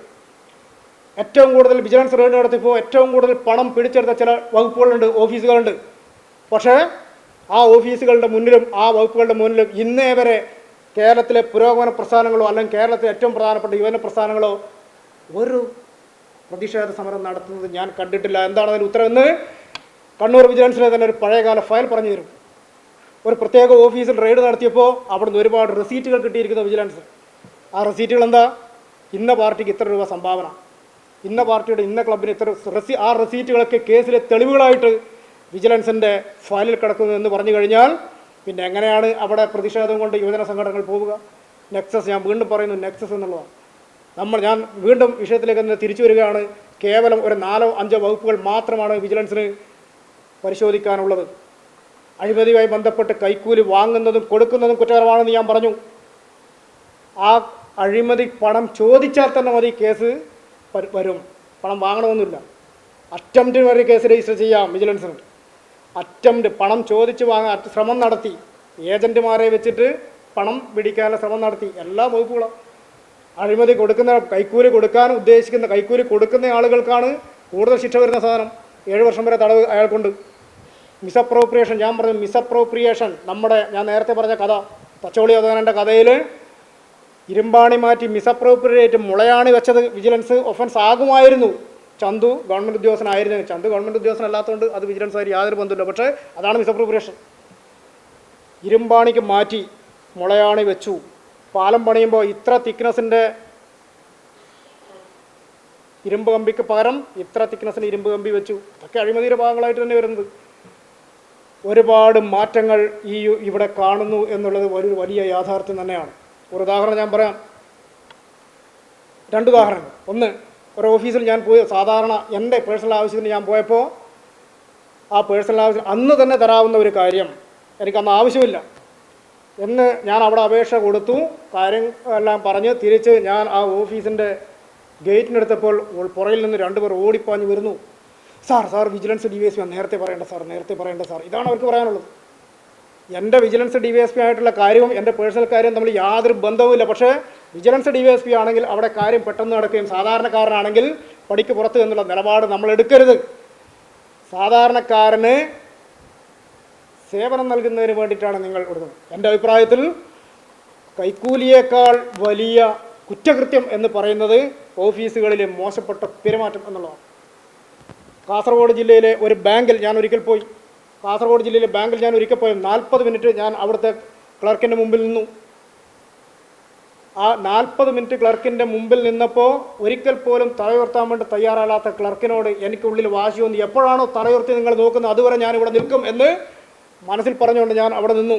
ഏറ്റവും കൂടുതൽ വിജിലൻസ് റെയ്ഡ് നടത്തിയപ്പോൾ ഏറ്റവും കൂടുതൽ പണം പിടിച്ചെടുത്ത ചില വകുപ്പുകളുണ്ട് ഓഫീസുകളുണ്ട്. പക്ഷേ ആ ഓഫീസുകളുടെ മുന്നിലും ആ വകുപ്പുകളുടെ മുന്നിലും ഇന്നേ വരെ കേരളത്തിലെ പുരോഗമന പ്രസ്ഥാനങ്ങളോ അല്ലെങ്കിൽ കേരളത്തിലെ ഏറ്റവും പ്രധാനപ്പെട്ട യുവന പ്രസ്ഥാനങ്ങളോ ഒരു പ്രതിഷേധ സമരം നടത്തുന്നത് ഞാൻ കണ്ടിട്ടില്ല. എന്താണ് അതിന് ഉത്തരവെന്ന് കണ്ണൂർ വിജിലൻസിലെ തന്നെ ഒരു പഴയകാല ഫയൽ പറഞ്ഞു തരും. ഒരു പ്രത്യേക ഓഫീസിൽ റെയ്ഡ് നടത്തിയപ്പോൾ അവിടുന്ന് ഒരുപാട് റെസീറ്റുകൾ കിട്ടിയിരിക്കുന്ന വിജിലൻസ് ആ റെസീറ്റുകൾ എന്താ? ഇന്ന പാർട്ടിക്ക് ഇത്ര രൂപ സംഭാവന. ഇന്ന പാർട്ടിയുടെ ഇന്ന ക്ലബിന് ഇത്ര റെസി ആ റെസീറ്റുകളൊക്കെ കേസിലെ തെളിവുകളായിട്ട് വിജിലൻസിന്റെ ഫയലിൽ കിടക്കുന്നു എന്ന് പറഞ്ഞു കഴിഞ്ഞാൽ പിന്നെ എങ്ങനെയാണ് അവിടെ പ്രതിഷേധം കൊണ്ട് യുവജന സംഘടനകൾ പോവുക? നെക്സസ് ഞാൻ വീണ്ടും പറയുന്നു നെക്സസ് എന്നുള്ളതാണ്. നമ്മൾ ഞാൻ വീണ്ടും വിഷയത്തിലേക്ക് തന്നെ തിരിച്ചു വരികയാണ്. കേവലം ഒരു നാലോ അഞ്ചോ വകുപ്പുകൾ മാത്രമാണ് വിജിലൻസിന് പരിശോധിക്കാനുള്ളത്. അഴിമതിയുമായി ബന്ധപ്പെട്ട് കൈക്കൂലി വാങ്ങുന്നതും കൊടുക്കുന്നതും കുറ്റകരമാണെന്ന് ഞാൻ പറഞ്ഞു. ആ അഴിമതി പണം ചോദിച്ചാൽ തന്നെ മതി കേസ് വരും. പണം വാങ്ങണമെന്നില്ല. അറ്റംപ്റ്റിന് വരെ കേസ് രജിസ്റ്റർ ചെയ്യാം വിജിലൻസിന്. അറ്റംപ്റ്റ് പണം ചോദിച്ച് വാങ്ങാൻ ശ്രമം നടത്തി. ഏജന്റുമാരെ വെച്ചിട്ട് പണം പിടിക്കാനുള്ള ശ്രമം നടത്തി. എല്ലാ വകുപ്പുകളും. അഴിമതി കൊടുക്കുന്ന കൈക്കൂലി കൊടുക്കാൻ ഉദ്ദേശിക്കുന്ന കൈക്കൂലി കൊടുക്കുന്ന ആളുകൾക്കാണ് കൂടുതൽ ശിക്ഷ വരുന്ന സാധനം. ഏഴ് വർഷം വരെ തടവ് അയാൾക്കുണ്ട്. മിസപ്രോപ്രിയേഷൻ ഞാൻ പറഞ്ഞു മിസപ്രോപ്രിയേഷൻ നമ്മുടെ ഞാൻ നേരത്തെ പറഞ്ഞ കഥ പച്ചോളി അവതാരന്റെ കഥയിൽ ഇരുമ്പാണി മാറ്റി മിസപ്രോപ്രിയേറ്റ് മുളയാണി വെച്ചത് വിജിലൻസ് ഒഫൻസ് ആകുമായിരുന്നു. ചന്തു ഗവൺമെന്റ് ഉദ്യോഗസ്ഥനായിരുന്നു. ചന്തു ഗവൺമെന്റ് ഉദ്യോഗസ്ഥനല്ലാത്തതുകൊണ്ട് അത് വിജിലൻസ് ആയിട്ട് യാതൊരു ബന്ധമില്ല പക്ഷേ അതാണ് മിസപ്രോപ്രിയേഷൻ ഇരുമ്പാണിക്ക് മാറ്റി മുളയാണി വെച്ചു. പാലം പണിയുമ്പോൾ ഇത്ര തിക്നെസ്സിന്റെ ഇരുമ്പ് കമ്പിക്ക് പകരം ഇത്ര തിക്നെസ്സിന് ഇരുമ്പ് കമ്പി വെച്ചു. ഇതൊക്കെ അഴിമതിയുടെ ഭാഗങ്ങളായിട്ട് തന്നെ വരുന്നത്. ഒരുപാട് മാറ്റങ്ങൾ ഈ ഇവിടെ കാണുന്നു എന്നുള്ളത് ഒരു വലിയ യാഥാർത്ഥ്യം തന്നെയാണ്. ഒരു ഉദാഹരണം ഞാൻ പറയാം. രണ്ട് ഉദാഹരണങ്ങൾ. ഒന്ന് ഒരു ഓഫീസിൽ ഞാൻ പോയി സാധാരണ എന്റെ പേഴ്സണൽ ആവശ്യത്തിന് ഞാൻ പോയപ്പോൾ ആ പേഴ്സണൽ ആവശ്യം അന്ന് തന്നെ തരാവുന്ന ഒരു കാര്യം. എനിക്കന്ന് ആവശ്യമില്ല. എന്ന് ഞാൻ അവിടെ അപേക്ഷ കൊടുത്തു. കാര്യം എല്ലാം പറഞ്ഞ് തിരിച്ച് ഞാൻ ആ ഓഫീസിന്റെ ഗേറ്റിനെടുത്തപ്പോൾ പുറയിൽ നിന്ന് രണ്ടുപേർ ഓടിപ്പാഞ്ഞ് വരുന്നു. Sir sir vigilance D V S P നേരത്തെ പറയേണ്ട സാർ നേരത്തെ പറയേണ്ട സാർ. ഇതാണ് അവർക്ക് പറയാനുള്ളത്. എന്റെ vigilance D V S P ആയിട്ടുള്ള കാര്യവും എന്റെ പേഴ്സണൽ കാര്യവും തമ്മിൽ യാതൊരു ബന്ധവുമില്ല. പക്ഷേ vigilance D V S P ആണെങ്കിൽ അവിടെ കാര്യം പെട്ടെന്ന് നടക്കുകയും സാധാരണക്കാരനാണെങ്കിൽ പടിക്ക് പുറത്ത് എന്നുള്ള നിലപാട് നമ്മൾ എടുക്കരുത്. സാധാരണക്കാരന് സേവനം നൽകുന്നതിന് വേണ്ടിയിട്ടാണ് നിങ്ങൾ കൊടുക്കുന്നത് എന്റെ അഭിപ്രായത്തിൽ കൈക്കൂലിയേക്കാൾ വലിയ കുറ്റകൃത്യം എന്ന് പറയുന്നത് ഓഫീസുകളിലെ മോശപ്പെട്ട പെരുമാറ്റം എന്നുള്ളതാണ്. കാസർഗോഡ് ജില്ലയിലെ ഒരു ബാങ്കിൽ ഞാൻ ഒരിക്കൽ പോയി. കാസർഗോഡ് ജില്ലയിലെ ബാങ്കിൽ ഞാൻ ഒരിക്കൽ പോയി. നാൽപ്പത് മിനിറ്റ് ഞാൻ അവിടുത്തെ ക്ലർക്കിന്റെ മുമ്പിൽ നിന്നു. ആ നാൽപ്പത് മിനിറ്റ് ക്ലർക്കിന്റെ മുമ്പിൽ നിന്നപ്പോൾ ഒരിക്കൽ പോലും തലയുയർത്താൻ വേണ്ടി തയ്യാറല്ലാത്ത ക്ലർക്കിനോട് എനിക്കുള്ളിൽ വാശി വന്നു. എപ്പോഴാണോ തലയുയർത്തി നിങ്ങൾ നോക്കുന്നത് അതുവരെ ഞാൻ ഇവിടെ നിൽക്കും എന്ന് മനസ്സിൽ പറഞ്ഞുകൊണ്ട് ഞാൻ അവിടെ നിന്നു.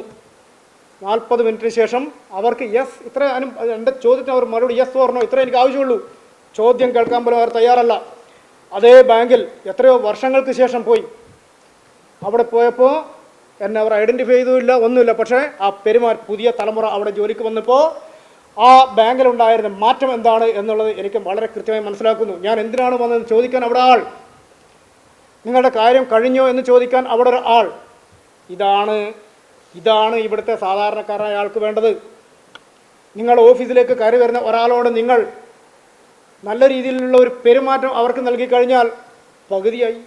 നാൽപ്പത് മിനിറ്റിന് ശേഷം അവർക്ക് യെസ് ഇത്ര അനു എന്റെ ചോദ്യത്തിന് അവർ മറുപടി യെസ് പറഞ്ഞോ ഇത്ര എനിക്ക് ആവശ്യമുള്ളൂ. ചോദ്യം കേൾക്കാൻ പോലും അവർ തയ്യാറല്ല. അതേ ബാങ്കിൽ എത്രയോ വർഷങ്ങൾക്ക് ശേഷം പോയി. അവിടെ പോയപ്പോൾ എന്നെ അവർ ഐഡന്റിഫൈ ചെയ്തുമില്ല ഒന്നുമില്ല. പക്ഷേ ആ പെരുമാ പുതിയ തലമുറ അവിടെ ജോലിക്ക് വന്നപ്പോൾ ആ ബാങ്കിലുണ്ടായിരുന്ന മാറ്റം എന്താണ് എന്നുള്ളത് എനിക്ക് വളരെ കൃത്യമായി മനസ്സിലാക്കുന്നു. ഞാൻ എന്തിനാണ് വന്നതെന്ന് ചോദിക്കാൻ അവിടെ ആൾ. നിങ്ങളുടെ കാര്യം കഴിഞ്ഞോ എന്ന് ചോദിക്കാൻ അവിടെ ഒരു ആൾ. ഇതാണ് ഇതാണ് ഇവിടുത്തെ സാധാരണക്കാരായ ആൾക്ക് വേണ്ടത്. നിങ്ങൾ ഓഫീസിലേക്ക് കയറി വരുന്ന ഒരാളോട് നിങ്ങൾ നല്ല രീതിയിലുള്ള ഒരു പെരുമാറ്റം അവർക്ക് നൽകി കഴിഞ്ഞാൽ പകുതിയായി.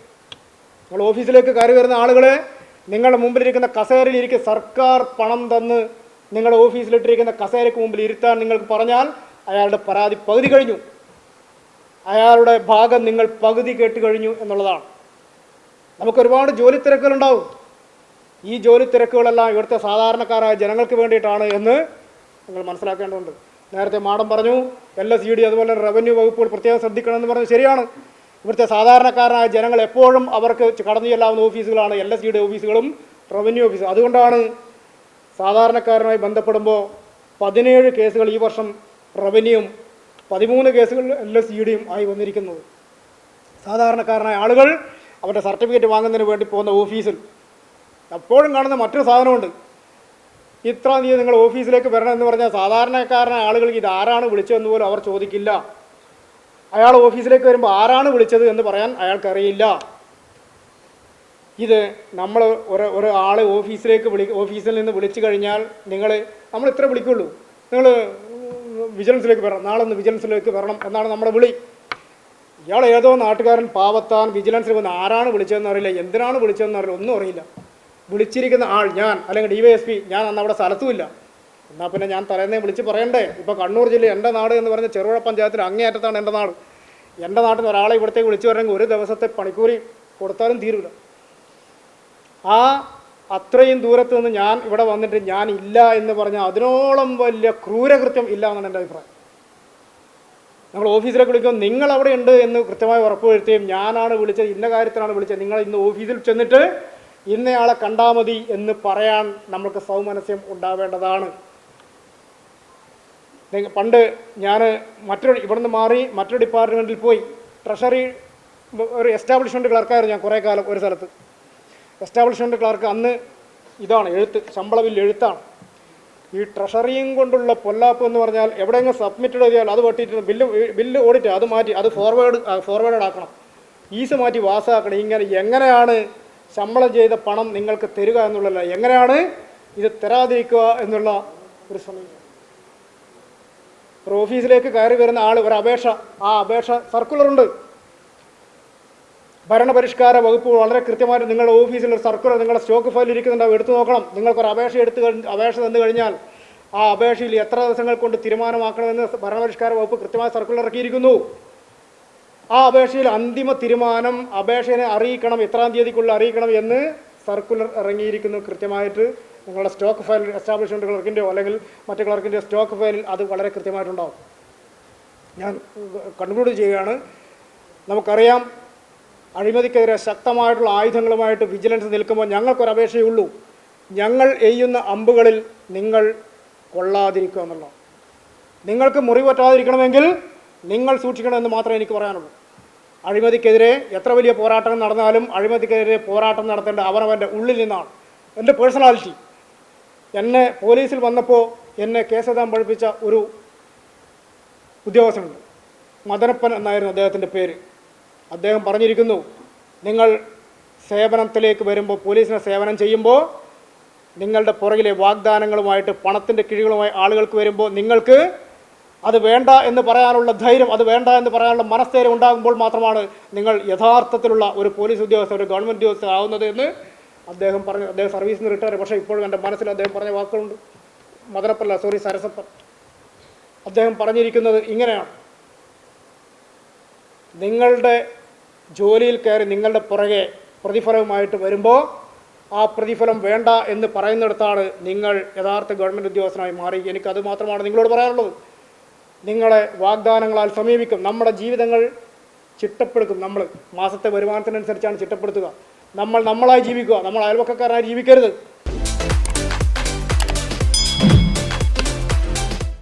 നിങ്ങൾ ഓഫീസിലേക്ക് കയറി വരുന്ന ആളുകളെ നിങ്ങളുടെ മുമ്പിലിരിക്കുന്ന കസേരയിലിരിക്കുന്ന സർക്കാർ പണം തന്ന് നിങ്ങളുടെ ഓഫീസിലിട്ടിരിക്കുന്ന കസേരയ്ക്ക് മുമ്പിൽ ഇരുത്താൻ നിങ്ങൾക്ക് പറഞ്ഞാൽ അയാളുടെ പരാതി പകുതി കഴിഞ്ഞു. അയാളുടെ ഭാഗം നിങ്ങൾ പകുതി കേട്ട് കഴിഞ്ഞു എന്നുള്ളതാണ്. നമുക്ക് ഒരുപാട് ജോലി തിരക്കുകളുണ്ടാവും. ഈ ജോലി തിരക്കുകളെല്ലാം ഇവിടുത്തെ സാധാരണക്കാരായ ജനങ്ങൾക്ക് വേണ്ടിയിട്ടാണ് എന്ന് നിങ്ങൾ മനസ്സിലാക്കേണ്ടതുണ്ട്. നേരത്തെ മാഡം പറഞ്ഞു എൽ എസ് ഇ ഡി അതുപോലെ റവന്യൂ വകുപ്പുകൾ പ്രത്യേകം ശ്രദ്ധിക്കണമെന്ന് പറഞ്ഞു ശരിയാണ്. ഇവിടുത്തെ സാധാരണക്കാരനായ ജനങ്ങൾ എപ്പോഴും അവർക്ക് കടന്നു ചെല്ലാവുന്ന ഓഫീസുകളാണ് എൽ എസ് ഇയുടെ ഓഫീസുകളും റവന്യൂ ഓഫീസ്. അതുകൊണ്ടാണ് സാധാരണക്കാരനുമായി ബന്ധപ്പെടുമ്പോൾ പതിനേഴ് കേസുകൾ ഈ വർഷം റവന്യൂവും പതിമൂന്ന് കേസുകൾ എൽ എസ് ഇ ഡിയും ആയി വന്നിരിക്കുന്നത്. സാധാരണക്കാരനായ ആളുകൾ അവരുടെ സർട്ടിഫിക്കറ്റ് വാങ്ങുന്നതിന് വേണ്ടി പോകുന്ന ഓഫീസിൽ എപ്പോഴും കാണുന്ന മറ്റൊരു സാധനമുണ്ട്. ഇത്ര തീയതി നിങ്ങൾ ഓഫീസിലേക്ക് വരണം എന്ന് പറഞ്ഞാൽ സാധാരണക്കാരനായ ആളുകൾക്ക് ഇത് ആരാണ് വിളിച്ചതെന്ന് പോലും അവർ ചോദിക്കില്ല. അയാൾ ഓഫീസിലേക്ക് വരുമ്പോൾ ആരാണ് വിളിച്ചത് എന്ന് പറയാൻ അയാൾക്കറിയില്ല. ഇത് നമ്മൾ ഒരു ഒരു ആളെ ഓഫീസിലേക്ക് വിളി ഓഫീസിൽ നിന്ന് വിളിച്ചു കഴിഞ്ഞാൽ നിങ്ങൾ നമ്മൾ ഇത്ര വിളിക്കുള്ളൂ. നിങ്ങൾ വിജിലൻസിലേക്ക് വരണം. നാളെ ഒന്ന് വിജിലൻസിലേക്ക് വരണം എന്നാണ് നമ്മുടെ വിളി. ഇയാൾ ഏതോ നാട്ടുകാരൻ പാവത്താൻ വിജിലൻസിൽ വന്ന് ആരാണ് വിളിച്ചതെന്ന് അറിയില്ല. എന്തിനാണ് വിളിച്ചതെന്ന് അറിയില്ല. ഒന്നും അറിയില്ല. വിളിച്ചിരിക്കുന്ന ആൾ ഞാൻ അല്ലെങ്കിൽ ഡി വൈ എസ് പി ഞാൻ അന്ന് അവിടെ സ്ഥലത്തുമില്ല. എന്നാൽ പിന്നെ ഞാൻ തലേന്നേ വിളിച്ച് പറയണ്ടേ? ഇപ്പോൾ കണ്ണൂർ ജില്ല എന്റെ നാട് എന്ന് പറഞ്ഞ ചെറുപുഴ പഞ്ചായത്തിൽ അങ്ങേയറ്റത്താണ് എന്റെ നാട്. എന്റെ നാട്ടിൽ നിന്ന് ഒരാളെ ഇവിടത്തേക്ക് വിളിച്ചു വരണമെങ്കിൽ ഒരു ദിവസത്തെ പണിക്കൂലി കൊടുത്താലും തീരില്ല ആ അത്രയും ദൂരത്ത് നിന്ന് ഞാൻ ഇവിടെ വന്നിട്ട് ഞാൻ ഇല്ല എന്ന് പറഞ്ഞാൽ അതിനോളം വലിയ ക്രൂരകൃത്യം ഇല്ല എന്നാണ് എന്റെ അഭിപ്രായം. ഞങ്ങൾ ഓഫീസിലേക്ക് വിളിക്കുമ്പോൾ നിങ്ങൾ അവിടെ ഉണ്ട് എന്ന് കൃത്യമായി ഉറപ്പുവരുത്തുകയും ഞാനാണ് വിളിച്ചത് ഇന്ന കാര്യത്തിനാണ് വിളിച്ചത് നിങ്ങൾ ഇന്ന് ഓഫീസിൽ ചെന്നിട്ട് ഇന്നയാളെ കണ്ടാൽ മതി എന്ന് പറയാൻ നമുക്ക് സൗമനസ്യം ഉണ്ടാവേണ്ടതാണ്. പണ്ട് ഞാൻ മറ്റൊരു ഇവിടുന്ന് മാറി മറ്റൊരു ഡിപ്പാർട്ട്മെന്റിൽ പോയി ട്രഷറി ഒരു എസ്റ്റാബ്ലിഷ്മെന്റ് ക്ലർക്കായിരുന്നു ഞാൻ കുറേ കാലം ഒരു സ്ഥലത്ത്. എസ്റ്റാബ്ലിഷ്മെന്റ് ക്ലർക്ക് അന്ന് ഇതാണ് എഴുത്ത് ശമ്പള ബില്ല് എഴുത്താണ്. ഈ ട്രഷറിയും കൊണ്ടുള്ള പൊല്ലാപ്പ് എന്ന് പറഞ്ഞാൽ എവിടെയെങ്കിലും സബ്മിറ്റഡ് ചെയ്താൽ അത് വെട്ടിയിട്ട് ബില്ല് ബില്ല് ഓഡിറ്റ് അത് മാറ്റി അത് ഫോർവേഡ് ഫോർവേഡ് ആക്കണം ഈസ് മാറ്റി വാസാക്കണം. ഇങ്ങനെ എങ്ങനെയാണ് ശമ്പളം ചെയ്ത പണം നിങ്ങൾക്ക് തരിക എന്നുള്ളതല്ല. എങ്ങനെയാണ് ഇത് തരാതിരിക്കുക എന്നുള്ള ഒരു സമയം. ഒരു ഓഫീസിലേക്ക് കയറി വരുന്ന ആൾ ഒരു അപേക്ഷ ആ അപേക്ഷ സർക്കുലറുണ്ട് ഭരണപരിഷ്കാര വകുപ്പ് വളരെ കൃത്യമായിട്ട് നിങ്ങളുടെ ഓഫീസിൽ ഒരു സർക്കുലർ നിങ്ങളുടെ സ്റ്റോക്ക് ഫയലിൽ ഇരിക്കുന്നുണ്ടാവും എടുത്തു നോക്കണം. നിങ്ങൾക്കൊരു അപേക്ഷ എടുത്ത് അപേക്ഷ തന്നു കഴിഞ്ഞാൽ ആ അപേക്ഷയിൽ എത്ര ദിവസങ്ങൾ കൊണ്ട് തീരുമാനമാക്കണമെന്ന് ഭരണപരിഷ്കാര വകുപ്പ് കൃത്യമായ സർക്കുലർ ഇറക്കിയിരിക്കുന്നു. ആ അപേക്ഷയിൽ അന്തിമ തീരുമാനം അപേക്ഷനെ അറിയിക്കണം എത്രാം തീയതിക്കുള്ളിൽ അറിയിക്കണം എന്ന് സർക്കുലർ ഇറങ്ങിയിരിക്കുന്നു. കൃത്യമായിട്ട് നിങ്ങളുടെ സ്റ്റോക്ക് ഫയൽ എസ്റ്റാബ്ലിഷ്മെന്റ് ക്ലർക്കിന്റെയോ അല്ലെങ്കിൽ മറ്റു ക്ലർക്കിന്റെയോ സ്റ്റോക്ക് ഫയലിൽ അത് വളരെ കൃത്യമായിട്ടുണ്ടാവും. ഞാൻ കൺക്ലൂഡ് ചെയ്യുകയാണ്. നമുക്കറിയാം അഴിമതിക്കെതിരെ ശക്തമായിട്ടുള്ള ആയുധങ്ങളുമായിട്ട് വിജിലൻസ് നിൽക്കുമ്പോൾ ഞങ്ങൾക്കൊരു അപേക്ഷയുള്ളൂ ഞങ്ങൾ എയ്യുന്ന അമ്പുകളിൽ നിങ്ങൾ കൊള്ളാതിരിക്കുക എന്നുള്ളത് നിങ്ങൾക്ക് മുറിവറ്റാതിരിക്കണമെങ്കിൽ നിങ്ങൾ സൂക്ഷിക്കണമെന്ന് മാത്രമേ എനിക്ക് പറയാനുള്ളൂ. അഴിമതിക്കെതിരെ എത്ര വലിയ പോരാട്ടം നടന്നാലും അഴിമതിക്കെതിരെ പോരാട്ടം നടത്തേണ്ട അവനവന്റെ ഉള്ളിൽ നിന്നാണ്. എന്റെ പേഴ്സണാലിറ്റി എന്നെ പോലീസിൽ വന്നപ്പോൾ എന്നെ കേസെഴുതാൻ പഠിപ്പിച്ച ഒരു ഉദ്യോഗസ്ഥനുണ്ട്. മദനപ്പൻ എന്നായിരുന്നു അദ്ദേഹത്തിന്റെ പേര്. അദ്ദേഹം പറഞ്ഞിരിക്കുന്നു നിങ്ങൾ സേവനത്തിലേക്ക് വരുമ്പോൾ പോലീസിനെ സേവനം ചെയ്യുമ്പോൾ നിങ്ങളുടെ പുറകിലെ വാഗ്ദാനങ്ങളുമായിട്ട് പണത്തിന്റെ കിഴികളുമായി ആളുകൾക്ക് വരുമ്പോൾ നിങ്ങൾക്ക് അത് വേണ്ട എന്ന് പറയാനുള്ള ധൈര്യം അത് വേണ്ട എന്ന് പറയാനുള്ള മനസ്ഥൈര്യം ഉണ്ടാകുമ്പോൾ മാത്രമാണ് നിങ്ങൾ യഥാർത്ഥത്തിലുള്ള ഒരു പോലീസ് ഉദ്യോഗസ്ഥർ ഒരു ഗവൺമെന്റ് ഉദ്യോഗസ്ഥർ ആവുന്നത് എന്ന് അദ്ദേഹം പറഞ്ഞു അദ്ദേഹം സർവീസിൽ നിന്ന് റിട്ടയർ പക്ഷേ ഇപ്പോഴും എന്റെ മനസ്സിൽ അദ്ദേഹം പറഞ്ഞ വാക്കുകളുണ്ട്. മദനപ്പല്ല സോറി സരസപ്പൻ. അദ്ദേഹം പറഞ്ഞിരിക്കുന്നത് ഇങ്ങനെയാണ്. നിങ്ങളുടെ ജോലിയിൽ കയറി നിങ്ങളുടെ പുറകെ പ്രതിഫലവുമായിട്ട് വരുമ്പോൾ ആ പ്രതിഫലം വേണ്ട എന്ന് പറയുന്നിടത്താണ് നിങ്ങൾ യഥാർത്ഥ ഗവൺമെന്റ് ഉദ്യോഗസ്ഥനായി മാറി. എനിക്കത് മാത്രമാണ് നിങ്ങളോട് പറയാനുള്ളത്. നിങ്ങളെ വാഗ്ദാനങ്ങളാൽ സമീപിക്കും. നമ്മുടെ ജീവിതങ്ങൾ ചിട്ടപ്പെടുത്തും നമ്മൾ മാസത്തെ വരുമാനത്തിനനുസരിച്ചാണ് ചിട്ടപ്പെടുത്തുക. നമ്മൾ നമ്മളായി ജീവിക്കുക. നമ്മൾ അയൽവക്കക്കാരനായി ജീവിക്കരുത്.